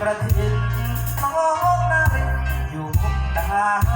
กระถิ่นน้องนารินอยู่มุกดาาร